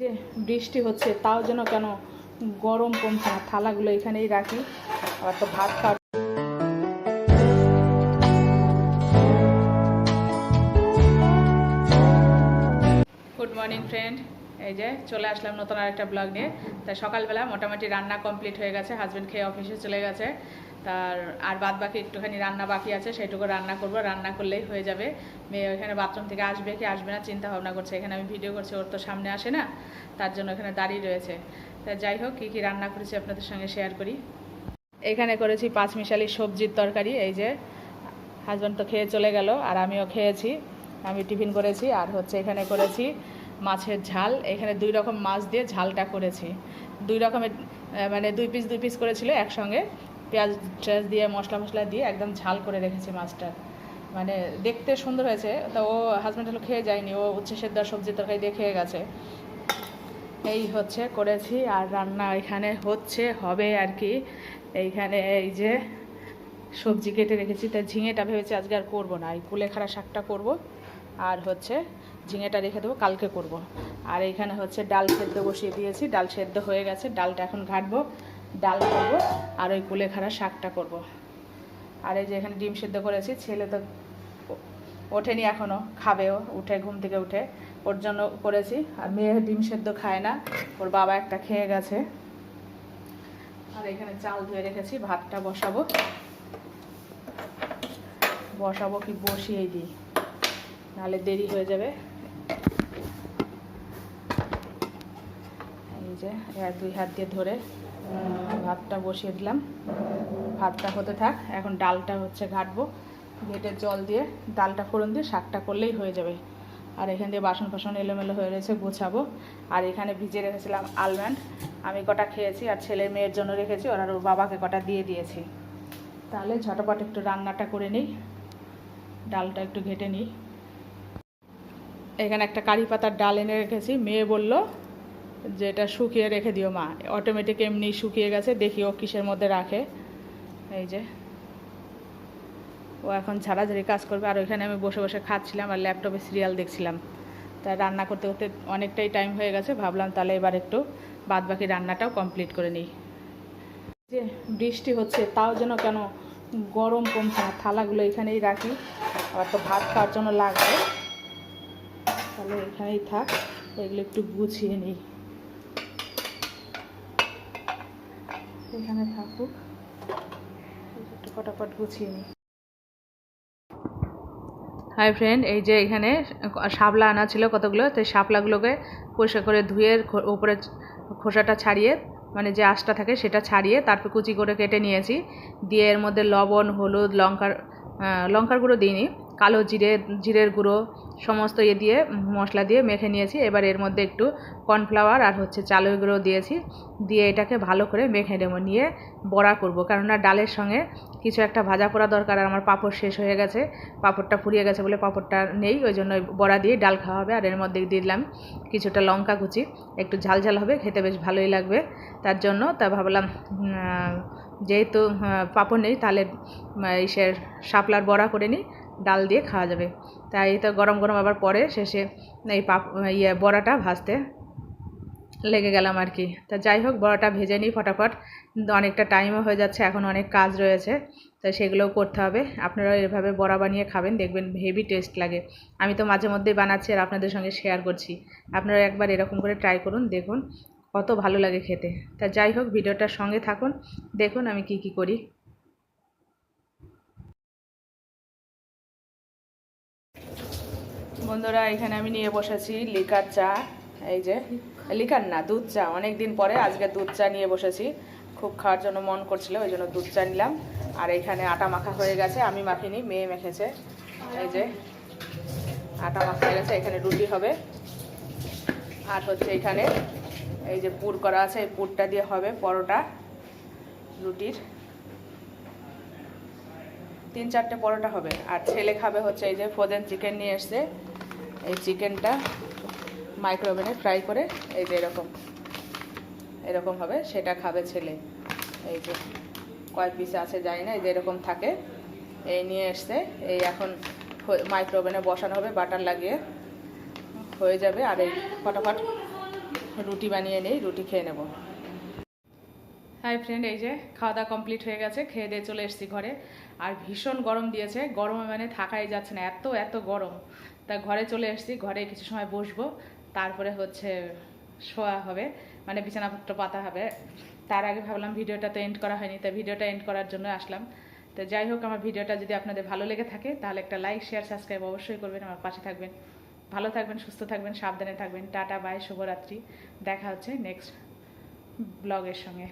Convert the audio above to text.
যে বৃষ্টি হচ্ছে, তাও যেন কেন গরম কমছে না। থালাগুলো এখানেই রাখি। আবার তো ভাত খাওয়া গুড মর্নিং ফ্রেন্ড এই যে চলে আসলাম নতুন আরেকটা ব্লগ নিয়ে। তাই সকালবেলা মোটামুটি রান্না কমপ্লিট হয়ে গেছে হাজব্যান্ড খেয়ে অফিসে চলে গেছে। তার আর বাদ বাকি একটুখানি রান্না বাকি আছে, সেটুকু রান্না করব, রান্না করলেই হয়ে যাবে। মেয়ে ওইখানে বাথরুম থেকে আসবে কি আসবে না চিন্তা ভাবনা করছে, এখানে আমি ভিডিও করছি, ওর তো সামনে আসে না, তার জন্য এখানে দাঁড়িয়ে রয়েছে। তা যাই হোক, কী কী রান্না করেছি আপনাদের সঙ্গে শেয়ার করি। এখানে করেছি পাঁচমিশালি সবজির তরকারি, এই যে হাজব্যান্ড তো খেয়ে চলে গেল, আর আমিও খেয়েছি, আমি টিফিন করেছি, আর হচ্ছে এখানে করেছি মাছের ঝাল। এখানে দুই রকম মাছ দিয়ে ঝালটা করেছি। দুই রকমের মানে দুই পিস দুই পিস করেছিল একসঙ্গে। পেঁয়াজ টেয়াজ দিয়ে, মশলা মশলা দিয়ে একদম ঝাল করে রেখেছি মাছটা। মানে দেখতে সুন্দর হয়েছে। তা ও হাজব্যান্ড হলো খেয়ে যায়নি। ও উচ্ছে সেদ্ধ আর সবজি তরকারি দিয়ে খেয়ে গেছে। এই হচ্ছে করেছি আর রান্না এখানে হচ্ছে, হবে আর কি। এইখানে এই যে সবজি কেটে রেখেছি। তা ঝিঙেটা ভেবেছি আজকে আর করব না। এই কুলেখাড়া শাকটা করব। আর হচ্ছে ঝিঙেটা রেখে দেবো, কালকে করব। আর এইখানে হচ্ছে ডাল সেদ্ধ বসিয়ে দিয়েছি, ডাল সেদ্ধ হয়ে গেছে, ডালটা এখন ঘাটবো, ডাল করব, আর ওই কুলেখাড়া শাকটা করব। আর এই যে এখানে ডিম সেদ্ধ করেছি, ছেলে তো ওঠেনি এখনও খাবেও, উঠে ঘুম থেকে উঠে, ওর জন্য করেছি, আর মেয়ে ডিম সেদ্ধ খায় না, ওর বাবা একটা খেয়ে গেছে আর এখানে চাল ধুয়ে রেখেছি, ভাতটা বসাবো বসাবো কি বসিয়েই দিই, নাহলে দেরি হয়ে যাবে এই যে দুই হাত দিয়ে ধরে ভাতটা বসিয়ে দিলাম। ভাতটা হতে থাক, এখন ডালটা হচ্ছে ঘাটবো। ঘেটে জল দিয়ে, ডালটা ফোড়ন দিয়ে শাকটা করলেই হয়ে যাবে। আর এখান দিয়ে বাসন ফাসন এলোমেলো হয়ে রয়েছে, গোছাবো। আর এখানে ভিজে রেখেছিলাম আলমন্ড। আমি কটা খেয়েছি আর ছেলে মেয়ের জন্য রেখেছি, ওরা ওর বাবাকে কটা দিয়ে দিয়েছি। তাহলে ঝটপট একটু রান্নাটা করে নিই। ডালটা একটু ঘেটে নিই। এখানে একটা কারি পাতার ডাল এনে রেখেছি। মেয়ে বলল যে এটা শুকিয়ে রেখে দিও মা। অটোমেটিক এমনি শুকিয়ে গেছে, দেখি ও কিসের মধ্যে রাখে। এই যে। ও এখন ঝাড়াঝাড়ি কাজ করবে। আর ওইখানে আমি বসে বসে খাচ্ছিলাম আর ল্যাপটপে সিরিয়াল দেখছিলাম। তাই রান্না করতে করতে অনেকটাই টাইম হয়ে গেছে, ভাবলাম তাহলে এবার একটু বাদ বাকি রান্নাটাও কমপ্লিট করে নিই। যে বৃষ্টি হচ্ছে, তাও যেন কেন গরম কমছে না, থালাগুলো এখানেই রাখি। আবার তো ভাত খাওয়ার জন্য লাগবে। তাহলে এখানেই থাক, এগুলো একটু গুছিয়ে নিই। এখানে থাকুক। একটু ফটাফট গুছিয়ে নিই। হাই ফ্রেন্ড এই যে এখানে শাপলা আনা ছিল কতগুলো? তো শাপলাগুলোকে পরিষ্কার করে ধুয়ে উপরে খোসাটা ছাড়িয়ে মানে যে আঁশটা থাকে সেটা ছাড়িয়ে তারপর কুচি করে কেটে নিয়েছি। দিয়ে এর মধ্যে লবণ, হলুদ, লঙ্কার লঙ্কার গুঁড়ো দিইনি। কালো জিরে, জিরের গুঁড়ো সমস্ত ইয়ে দিয়ে, মশলা দিয়ে মেখে নিয়েছি। এবার এর মধ্যে একটু কর্নফ্লাওয়ার আর হচ্ছে চালের গুঁড়ো দিয়েছি। দিয়ে এটাকে ভালো করে মেখে নেব, নিয়ে বড়া করব। কেননা ডালের সঙ্গে কিছু একটা ভাজা পোড়া দরকার আর আমার পাঁপড় শেষ হয়ে গেছে, পাঁপড়টা ফুরিয়ে গেছে বলে পাঁপড়টা নেই, ওই জন্য বড়া দিয়ে ডাল খাওয়া হবে। আর এর মধ্যে দিলাম কিছুটা লঙ্কা কুচি। একটু ঝাল ঝাল হবে, খেতে বেশ ভালোই লাগবে। তার জন্য তা ভাবলাম যেহেতু পাঁপড় নেই, তাহলে ইসের শাপলার বড়া করে নিই। ডাল দিয়ে খাওয়া যাবে। তাই তো গরম গরম আবার পরে শেষে এই পাপ ইয়ে বড়াটা ভাজতে লেগে গেলাম আর কি। তা যাই হোক, বড়াটা ভেজে নিই ফটাফট। কিন্তু অনেকটা টাইমও হয়ে যাচ্ছে, এখন অনেক কাজ রয়েছে। তাই সেগুলোও করতে হবে। আপনারাও এভাবে বড়া বানিয়ে খাবেন, দেখবেন হেভি টেস্ট লাগে। আমি তো মাঝে মধ্যেই বানাচ্ছি আর আপনাদের সঙ্গে শেয়ার করছি। আপনারা একবার এরকম করে ট্রাই করুন, দেখুন কত ভালো লাগে খেতে। তা যাই হোক, ভিডিওটার সঙ্গে থাকুন, দেখুন আমি কি কি করি। বন্ধুরা, এখানে আমি নিয়ে বসেছি লিকার চা। এই যে, লিকার না, দুধ চা। অনেক দিন পরে আজকে দুধ চা নিয়ে বসেছি। খুব খাওয়ার জন্য মন করছিল, ওই জন্য দুধ চা নিলাম। আর এখানে আটা মাখা হয়ে গেছে, আমি মাখিনি, মেয়ে মেখেছে। এই যে, আটা মাখা হয়ে গেছে, এখানে রুটি হবে। আর হচ্ছে এখানে এই যে পুর করা আছে, এই পুরটা দিয়ে হবে পরোটা, রুটির। তিন চারটে পরোটা হবে। আর ছেলে খাবে হচ্ছে এই যে ফ্রোজেন চিকেন নিয়ে এসছে। এই চিকেনটা মাইক্রোওভেনে ফ্রাই করে, এই যে এরকম এরকম হবে, সেটা খাবে ছেলে। এই যে কয় পিস আছে, জানি না, এই যে এরকম থাকে। এই নিয়ে এসছে, এই এখন মাইক্রোওভেনে বসানো হবে বাটার লাগিয়ে। হয়ে যাবে, আর এই ফটাফট রুটি বানিয়ে নেই, রুটি খেয়ে নেব। হাই ফ্রেন্ড এই যে খাওয়া দাওয়া কমপ্লিট হয়ে গেছে, খেয়ে দিয়ে চলে এসেছি ঘরে। আর ভীষণ গরম দিয়েছে, গরমে মানে থাকাই যাচ্ছে না, এত এত গরম। তা ঘরে চলে এসেছি ঘরে কিছু সময় বসবো, তারপরে হচ্ছে শোয়া হবে মানে বিছানাপত্র পাতা হবে। তার আগে ভাবলাম ভিডিওটা তো এন্ড করা হয়নি তাই ভিডিওটা এন্ড করার জন্য আসলাম। তো যাই হোক, আমার ভিডিওটা যদি আপনাদের ভালো লেগে থাকে, তাহলে একটা লাইক শেয়ার সাবস্ক্রাইব অবশ্যই করবেন, আমার পাশে থাকবেন। ভালো থাকবেন, সুস্থ থাকবেন, সাবধানে থাকবেন। টাটা বাই শুভরাত্রি। দেখা হচ্ছে নেক্সট ব্লগের সঙ্গে।